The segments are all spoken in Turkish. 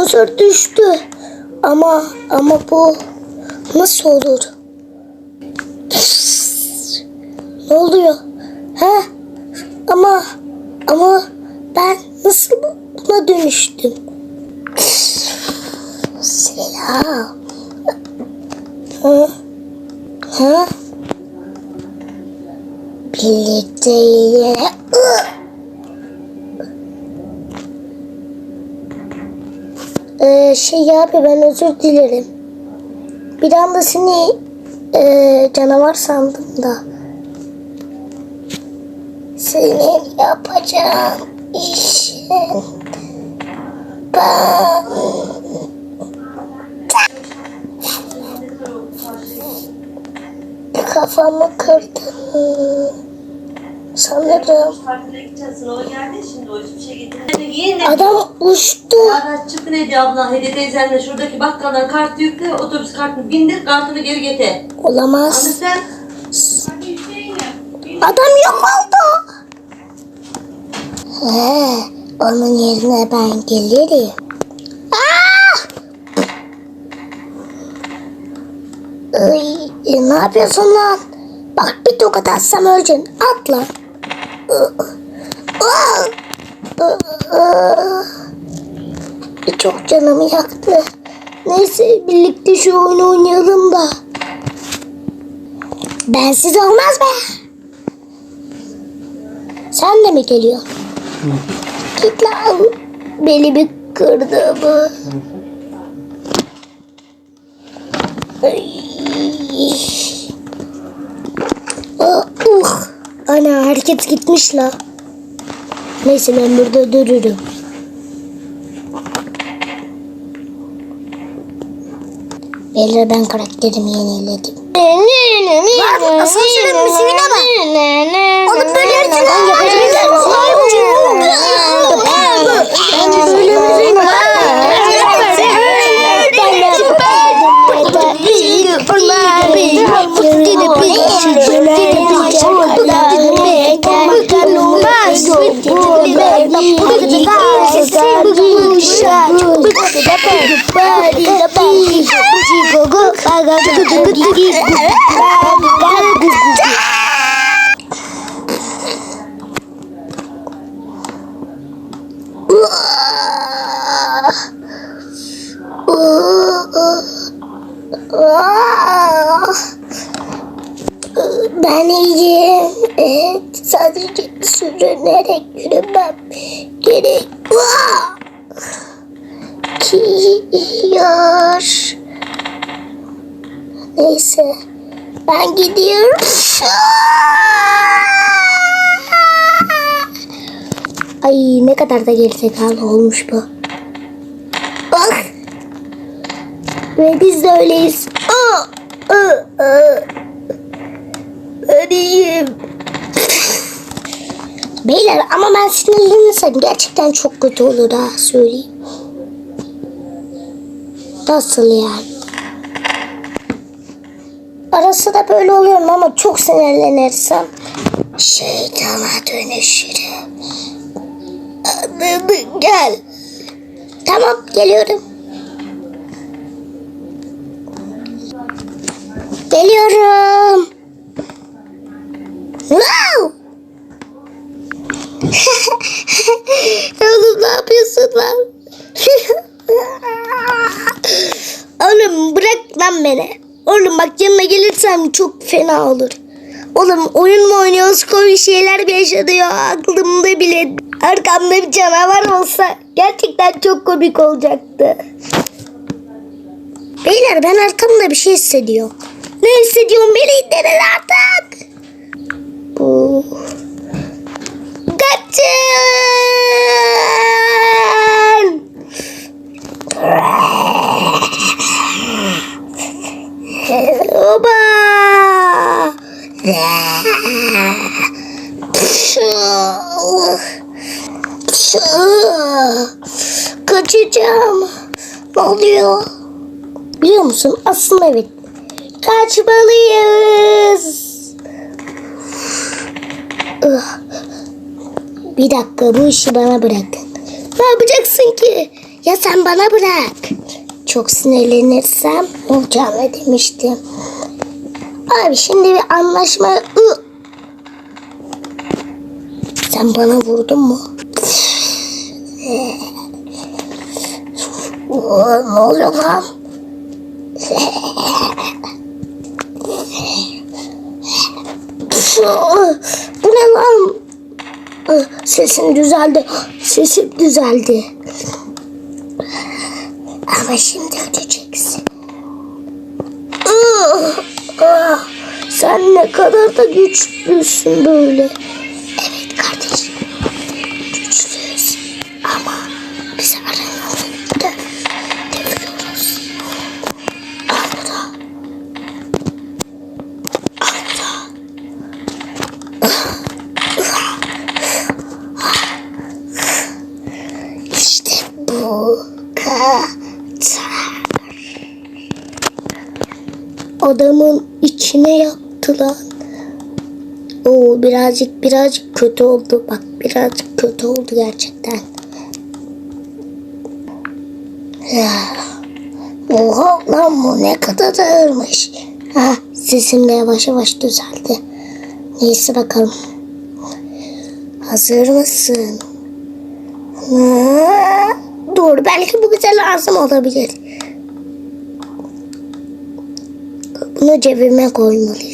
Asansör düştü. Ama ama bu nasıl olur? Ne oluyor? Ha? Ama ama ben nasıl buna dönüştüm? Selam. Ha? Ha? Birlikte Ee, şey abi ben özür dilerim. Bir anda seni ee, canavar sandım da. Senin yapacağın işin ben kafamı kırdım. Sanırım şey adam uçtu. Araç çıktı ne diyor abla Hediye teyzenle şuradaki bakkaldan kartı yükle otobüs kartını bindir kartını geri getir. Olamaz. Anne sen Adam yok oldu. He, onun yerine ben gelirim. Ah! Ay, ne yapıyorsun lan? Bak bir tokat atsam öleceksin. Atla. Çok canımı yaktı. Neyse birlikte şu oyunu oynayalım da. Bensiz olmaz be. Sen de mi geliyorsun? Git lan. Belimi kırdı mı? Ay. Ah, uh. Ana hareket gitmiş la. Neyse ben burada dururum. Beyler ben karakterimi yeniledim. Var asansörün müziğine bak. Oğlum böyle haritalar yapabilir Bence böyle müziğine Ben iyiyim. Sadece sürünerek yürümem gerek. Vaa! Gidiyor. Neyse. Ben gidiyorum. Ay ne kadar da gerizekalı olmuş bu. Bak. Ve biz de öyleyiz. Aa. Beyler ama ben sinirlenirsem gerçekten çok kötü olur ha söyleyeyim. Nasıl yani? Arası da böyle oluyorum ama çok sinirlenirsem şeytana dönüşürüm. Anladın gel. Tamam. Geliyorum. Wow! Oğlum ne yapıyorsun lan? Oğlum lan beni. Oğlum bak yanına gelirsem çok fena olur. Oğlum oyun mu oynuyoruz komik şeyler mi yaşanıyor aklımda bile. Arkamda bir canavar olsa gerçekten çok komik olacaktı. Beyler ben arkamda bir şey hissediyorum. Ne hissediyorum beni indirin artık. Bu. Kaçın! Kaçacağım. Ne oluyor? Biliyor musun? Aslında evet. Kaçmalıyız. Ih. Bir dakika bu işi bana bırakın. Ne yapacaksın ki? Ya sen bana bırak. Çok sinirlenirsem olacağını demiştim. Abi şimdi bir anlaşma... Sen bana vurdun mu? Ne oluyor lan? Bu ne lan? Sesin düzeldi. Sesim düzeldi. Ama şimdi ödeyeceksin. Sen ne kadar da güçlüsün böyle. Evet kardeşim. Güçlüyüz. Ama biz aranızda dövüyoruz. Al. İşte bu kadar. Adamın içine yaptılar. Oo birazcık birazcık kötü oldu. Bak birazcık kötü oldu gerçekten. Ya. Oha lan bu ne kadar ağırmış. Ha sesim de yavaş yavaş düzeldi. Neyse bakalım. Hazır mısın? Ha, Dur belki bu bize lazım olabilir. Bunu cebime koymalıyım.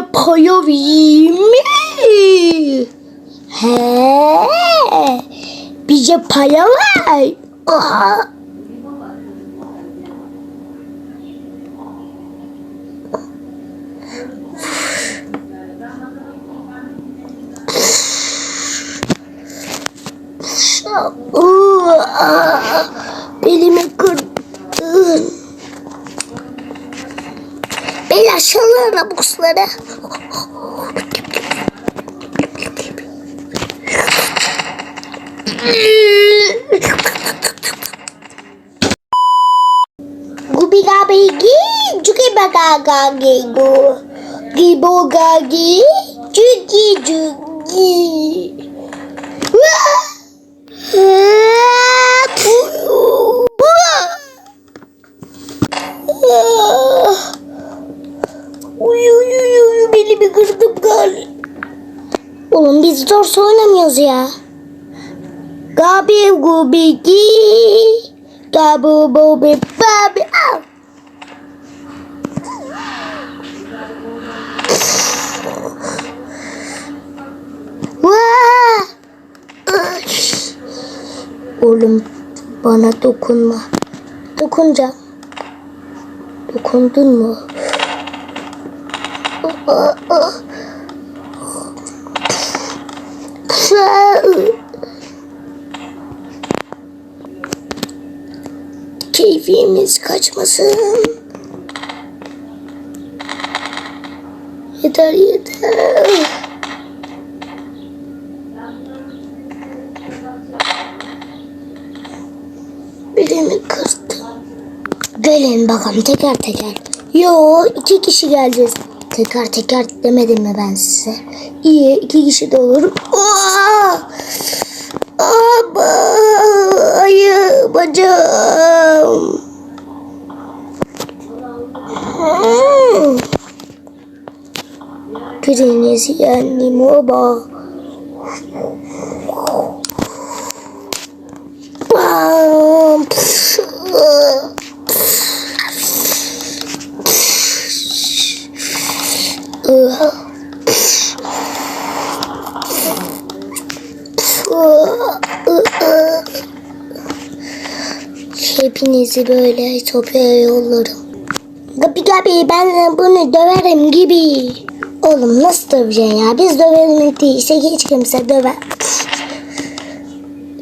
Para vereyim mi? He, bize para ver. Aa, Belimi kırdın. Çalın abukları. Gubi gabi gi, juki baga gagi gu. Gibo gagi, juki juki. Biz zor oynamıyoruz ya. Gabi gubi gi. Gabu bubi babi al. Oğlum bana dokunma. Dokunacağım. Dokundun mu? Aa, aa. Keyfimiz kaçmasın. Yeter yeter. Birimi kırdım. Gelin bakalım teker teker. Yo iki kişi geleceğiz. Teker teker demedim mi ben size? İyi iki kişi de olur. Aa! Ama ayı bacağım. Hmm. Biriniz yendim baba. Hepinizi böyle Etiyopya'ya yollarım. Gabi gabi ben bunu döverim gibi. Oğlum nasıl döveceksin ya? Biz dövelim değilse hiç kimse döver.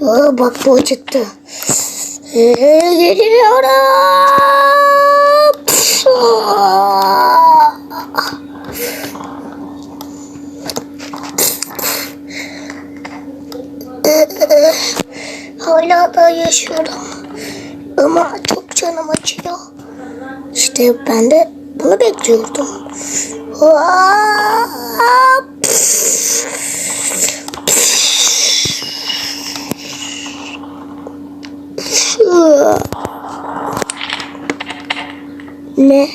Aa, bak bu acıttı. Geliyorum. Hala da yaşıyorum. Ama çok canım acıyor. İşte ben de bunu bekliyordum. Ne?